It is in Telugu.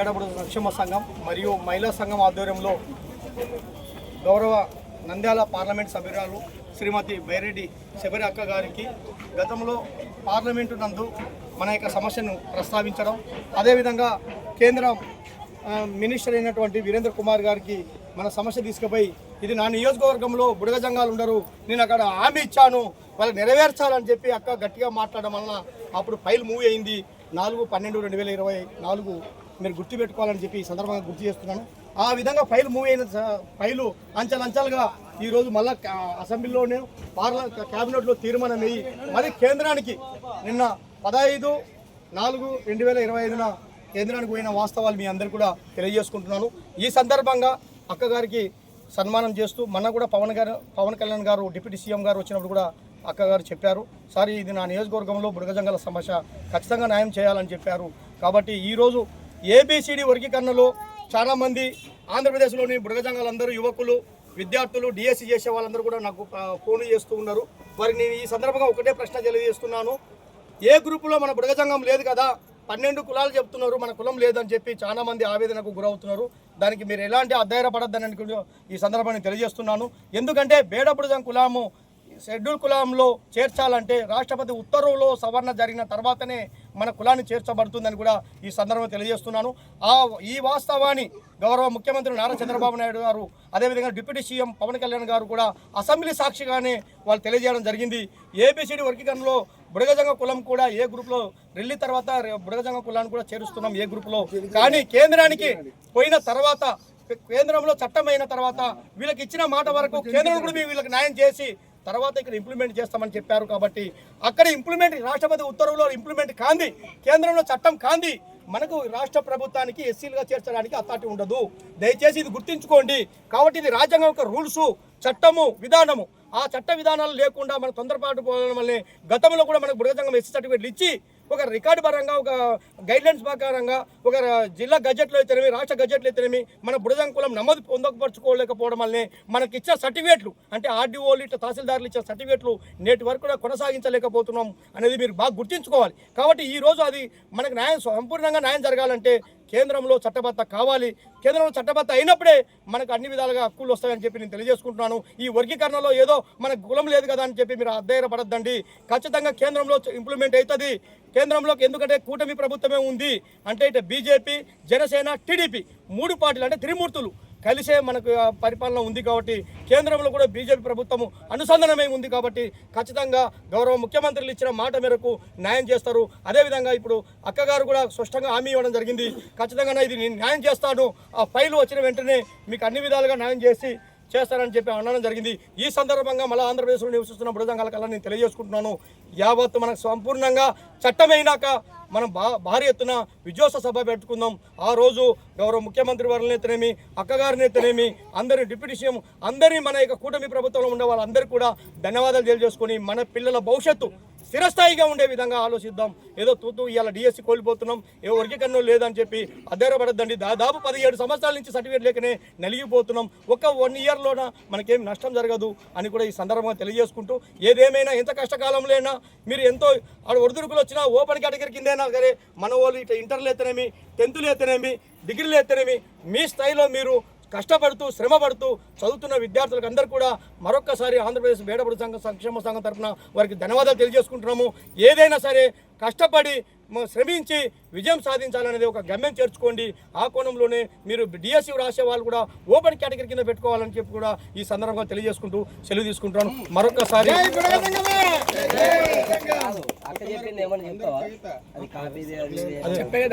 పేడబడు సంక్షేమ సంఘం మరియు మహిళా సంఘం ఆధ్వర్యంలో గౌరవ నంద్యాల పార్లమెంట్ సభ్యురాలు శ్రీమతి బైరెడ్డి శబరి అక్క గారికి గతంలో పార్లమెంటు నందు మన యొక్క సమస్యను ప్రస్తావించడం అదేవిధంగా కేంద్ర మినిస్టర్ అయినటువంటి వీరేంద్ర కుమార్ గారికి మన సమస్య తీసుకుపోయి ఇది నా నియోజకవర్గంలో బుడగ జంగాలు ఉండరు నేను అక్కడ హామీ ఇచ్చాను వాళ్ళు నెరవేర్చాలని చెప్పి అక్క గట్టిగా మాట్లాడడం వలన అప్పుడు ఫైల్ మూవ్ అయింది. నాలుగు పన్నెండు రెండు వేల ఇరవై నాలుగు మీరు గుర్తుపెట్టుకోవాలని చెప్పి ఈ సందర్భంగా గుర్తు చేస్తున్నాను. ఆ విధంగా ఫైల్ మూవ్ అయిన స- ఫైలు అంచెలంచెలుగా ఈరోజు మళ్ళా అసెంబ్లీలోనే పార్ల క్యాబినెట్లో తీర్మానం అయ్యి మరి కేంద్రానికి నిన్న పదహైదు నాలుగు రెండు వేల ఇరవై ఐదున కేంద్రానికి పోయిన వాస్తవాలు మీ అందరు కూడా తెలియజేసుకుంటున్నాను. ఈ సందర్భంగా అక్కగారికి సన్మానం చేస్తూ మొన్న కూడా పవన్ గారు పవన్ కళ్యాణ్ గారు డిప్యూటీ సీఎం గారు వచ్చినప్పుడు కూడా అక్కగారు చెప్పారు సార్ ఇది నా నియోజకవర్గంలో బుడగజంగల సమస్య ఖచ్చితంగా న్యాయం చేయాలని చెప్పారు. కాబట్టి ఈరోజు ఏబిసిడి వర్గీకరణలో చాలామంది ఆంధ్రప్రదేశ్లోని బృగజంగాలందరూ యువకులు విద్యార్థులు డిఎస్సి చేసే వాళ్ళందరూ కూడా నాకు ఫోన్ చేస్తూ ఉన్నారు. వారికి నేను ఈ సందర్భంగా ఒకటే ప్రశ్న తెలియజేస్తున్నాను. ఏ గ్రూపులో మన బృగజంగం లేదు కదా? పన్నెండు కులాలు చెప్తున్నారు మన కులం లేదని చెప్పి చాలా మంది ఆవేదనకు గురవుతున్నారు. దానికి మీరు ఎలాంటి అధైర్యపడద్దని కూడా ఈ సందర్భాన్ని తెలియజేస్తున్నాను. ఎందుకంటే బేడబుడజం కులాము షెడ్యూల్ కులంలో చేర్చాలంటే రాష్ట్రపతి ఉత్తర్వులో సవరణ జరిగిన తర్వాతనే మన కులాన్ని చేర్చబడుతుందని కూడా ఈ సందర్భంగా తెలియజేస్తున్నాను. ఆ ఈ వాస్తవాన్ని గౌరవ ముఖ్యమంత్రి నారా చంద్రబాబు నాయుడు గారు అదేవిధంగా డిప్యూటీ సీఎం పవన్ కళ్యాణ్ గారు కూడా అసెంబ్లీ సాక్షిగానే వాళ్ళు తెలియజేయడం జరిగింది. ఏబిసిడి వర్గీకరణలో బుడగజంగ కులం కూడా ఏ గ్రూప్లో రెల్లి తర్వాత బుడగజంగ కులాన్ని కూడా చేరుస్తున్నాం ఏ గ్రూప్లో. కానీ కేంద్రానికి పోయిన తర్వాత కేంద్రంలో చట్టం అయిన తర్వాత వీళ్ళకి ఇచ్చిన మాట వరకు కేంద్రం కూడా మేము వీళ్ళకి న్యాయం చేసి తర్వాత ఇక్కడ ఇంప్లిమెంట్ చేస్తామని చెప్పారు కాబట్టి అక్కడ ఇంప్లిమెంట్ రాష్ట్రపతి ఉత్తర్వులో ఇంప్లిమెంట్ కాంది కేంద్రంలో చట్టం కాంది మనకు రాష్ట్ర ప్రభుత్వానికి ఎస్సీలుగా చేర్చడానికి అథారిటీ ఉండదు. దయచేసి ఇది గుర్తుంచుకోండి. కాబట్టి ఇది రాజ్యాంగం యొక్క రూల్స్ చట్టము విధానము. ఆ చట్ట విధానాలు లేకుండా మన తొందరపాటు పోవడం వల్లే గతంలో కూడా మనకు బృహజంగం ఎస్సీ సర్టిఫికేట్లు ఇచ్చి ఒక రికార్డు పరంగా ఒక గైడ్లైన్స్ ప్రకారంగా ఒక జిల్లా గజెట్లో అయితేనేమి రాష్ట్ర గజెట్లో అయితేనేమి మన బుడదం కులం నమోదు పొందకపరచుకోలేకపోవడం వల్లనే మనకి ఇచ్చిన సర్టిఫికేట్లు అంటే ఆర్డీఓలు ఇట్లా తహసీల్దారులు ఇచ్చిన సర్టిఫికేట్లు నేటి వరకు కూడా కొనసాగించలేకపోతున్నాం అనేది మీరు బాగా గుర్తుంచుకోవాలి. కాబట్టి ఈ రోజు అది మనకు న్యాయం సంపూర్ణంగా న్యాయం జరగాలంటే కేంద్రంలో చట్టబద్ధ కావాలి. కేంద్రంలో చట్టబద్ధ అయినప్పుడే మనకు అన్ని విధాలుగా హక్కులు వస్తాయని చెప్పి నేను తెలియజేసుకుంటున్నాను. ఈ వర్గీకరణలో ఏదో మనకు కులం లేదు కదా అని చెప్పి మీరు అధైర్యపడద్దండి ఖచ్చితంగా కేంద్రంలో ఇంప్లిమెంట్ అవుతుంది. కేంద్రంలోకి ఎందుకంటే కూటమి ప్రభుత్వమే ఉంది. అంటే ఇటు బీజేపీ జనసేన టీడీపీ మూడు పార్టీలు అంటే త్రిమూర్తులు. కలిసే మనకు పరిపాలన ఉంది కాబట్టి కేంద్రంలో కూడా బీజేపీ ప్రభుత్వము అనుసంధానమై ఉంది కాబట్టి ఖచ్చితంగా గౌరవ ముఖ్యమంత్రులు ఇచ్చిన మాట మేరకు న్యాయం చేస్తారు. అదేవిధంగా ఇప్పుడు అక్కగారు కూడా స్పష్టంగా హామీ ఇవ్వడం జరిగింది. ఖచ్చితంగా ఇది నేను న్యాయం చేస్తాను. ఆ ఫైల్ వచ్చిన వెంటనే మీకు అన్ని విధాలుగా న్యాయం చేసి చేస్తారని చెప్పి అనడం జరిగింది. ఈ సందర్భంగా మళ్ళీ ఆంధ్రప్రదేశ్లో నివసిస్తున్న బృజంగాల కళ నేను తెలియజేసుకుంటున్నాను. యావత్ మనకు సంపూర్ణంగా చట్టమైనాక మనం బా భారీ ఎత్తున విజయోత్సవ సభ పెట్టుకుందాం. ఆ రోజు గౌరవ ముఖ్యమంత్రి వారిని అయితేనేమి అక్కగారిని అయితేనేమి అందరి డిప్యూటీ సీఎం అందరినీ మన యొక్క కూటమి ప్రభుత్వంలో ఉండే వాళ్ళందరికీ కూడా ధన్యవాదాలు తెలియజేసుకొని మన పిల్లల భవిష్యత్తు స్థిరస్థాయిగా ఉండే విధంగా ఆలోచిద్దాం. ఏదో తూతూ ఇవాళ డిఎస్సి కోల్పోతున్నాం. ఏ వర్గీకరణ లేదని చెప్పి అధైర్యపడద్దండి దాదాపు పదిహేడు సంవత్సరాల నుంచి సర్టిఫికేట్ లేకనే నలిగిపోతున్నాం. ఒక వన్ ఇయర్లోన మనకేం నష్టం జరగదు అని కూడా ఈ సందర్భంగా తెలియజేసుకుంటూ ఏదేమైనా ఎంత కష్టకాలంలో అయినా మీరు ఎంతో ఆడ ఒడిదుడుకులు వచ్చినా ఓపెన్ కేటగిరీ కిందైనా సరే మన వాళ్ళు ఇట్లా ఇంటర్లు అయితేనేమి టెన్త్లు అయితేనేమి డిగ్రీలు అయితేనేమి మీ స్థాయిలో మీరు కష్టపడుతూ శ్రమపడుతూ చదువుతున్న విద్యార్థులకు అందరూ కూడా మరొక్కసారి ఆంధ్రప్రదేశ్ బేడపడు సంఘ సంక్షేమ సంఘం తరఫున వారికి ధన్యవాదాలు తెలియజేసుకుంటున్నాము. ఏదైనా సరే కష్టపడి శ్రమించి విజయం సాధించాలనేది ఒక గమ్యం చేర్చుకోండి. ఆ కోణంలోనే మీరు డిఎస్సి రాసే వాళ్ళు కూడా ఓపెన్ కేటగిరీ కింద పెట్టుకోవాలని చెప్పి కూడా ఈ సందర్భంగా తెలియజేసుకుంటూ సెలవు తీసుకుంటాను మరొకసారి చెప్పింది